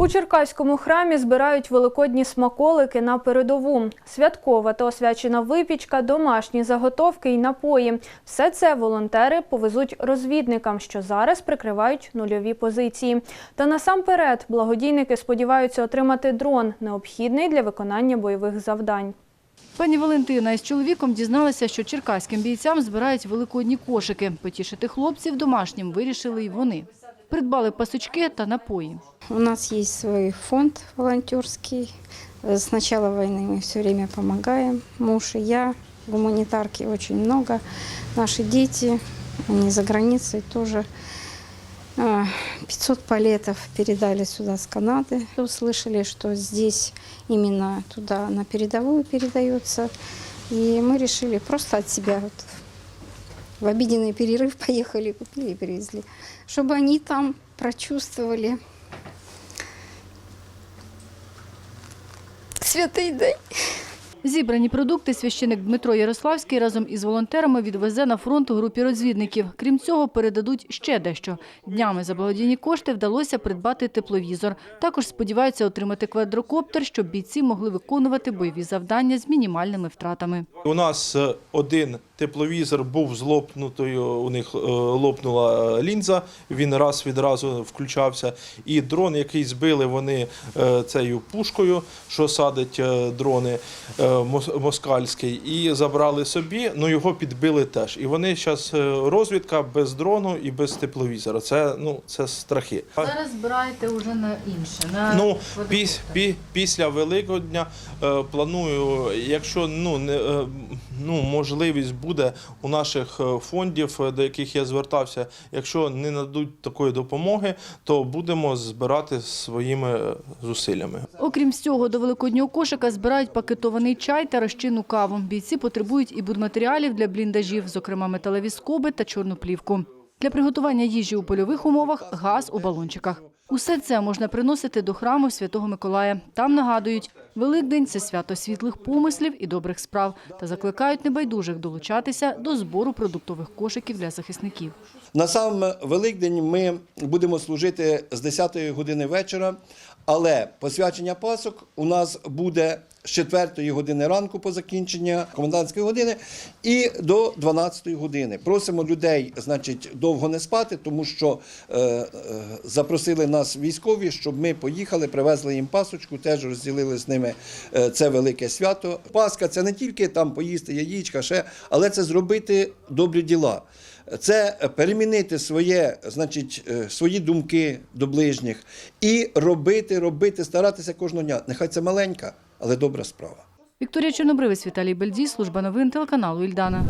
У Черкаському храмі збирають великодні смаколики на передову. Святкова та освячена випічка, домашні заготовки і напої. Все це волонтери повезуть розвідникам, що зараз прикривають нульові позиції. Та насамперед благодійники сподіваються отримати дрон, необхідний для виконання бойових завдань. Пані Валентина із чоловіком дізналася, що черкаським бійцям збирають великодні кошики. Потішити хлопців домашнім вирішили й вони. Придбали пасочки та напої. У нас есть свой фонд волонтерский. Э, С начала войны мы все время помогаем. Муж и я. Гуманитарки очень много. Наши дети, они за границей тоже. А, 500 палетов передали сюда с Канады. Услышали, что здесь именно туда на передовую передается. И мы решили просто от себя вот в обеденный перерыв поехали, купили и привезли. Чтобы они там прочувствовали святий день. Зібрані продукти священик Дмитро Ярославський разом із волонтерами відвезе на фронт групі розвідників. Крім цього, передадуть ще дещо. Днями за благодійні кошти вдалося придбати тепловізор. Також сподіваються отримати квадрокоптер, щоб бійці могли виконувати бойові завдання з мінімальними втратами. У нас е, один тепловізор був з лопнутою, у них е, лопнула е, лінза, він раз відразу включався. І дрон, який збили вони цією пушкою, що садить дрони москальський, і забрали собі, ну його підбили теж. І вони зараз розвідка без дрону і без тепловізора. Це, ну, це страхи. Зараз збираєте вже на інше. На Ну, піс, пі, після Великодня е, планую, якщо ну, не, е, ну, можливість буде у наших е, фондів, е, до яких я звертався, якщо не нададуть такої допомоги, то будемо збирати своїми е, зусиллями. Окрім всього, до великоднього кошика збирають пакетований чай та розчинну каву. Бійці потребують і будматеріалів для бліндажів, зокрема металеві скоби та чорну плівку. Для приготування їжі у польових умовах газ у балончиках. Усе це можна приносити до храму Святого Миколая. Там нагадують, Великдень – це свято світлих помислів і добрих справ та закликають небайдужих долучатися до збору продуктових кошиків для захисників. На сам Великдень ми будемо служити з 10 години вечора, але посвячення пасок у нас буде з 4 години ранку по закінчення комендантської години і до 12 години. Просимо людей, значить, довго не спати, тому що е, е, запросили нас військові, щоб ми поїхали, привезли їм пасочку, теж розділили з ними е, це велике свято. Паска це не тільки там поїсти яєчка, ще, але це зробити добрі діла. Це перемінити своє, значить, е, свої думки до ближніх і робити, робити, старатися кожного дня. Нехай це маленька, але добра справа. Вікторія Чорнобривець, Віталій Бельдій, служба новин телеканалу Ільдана.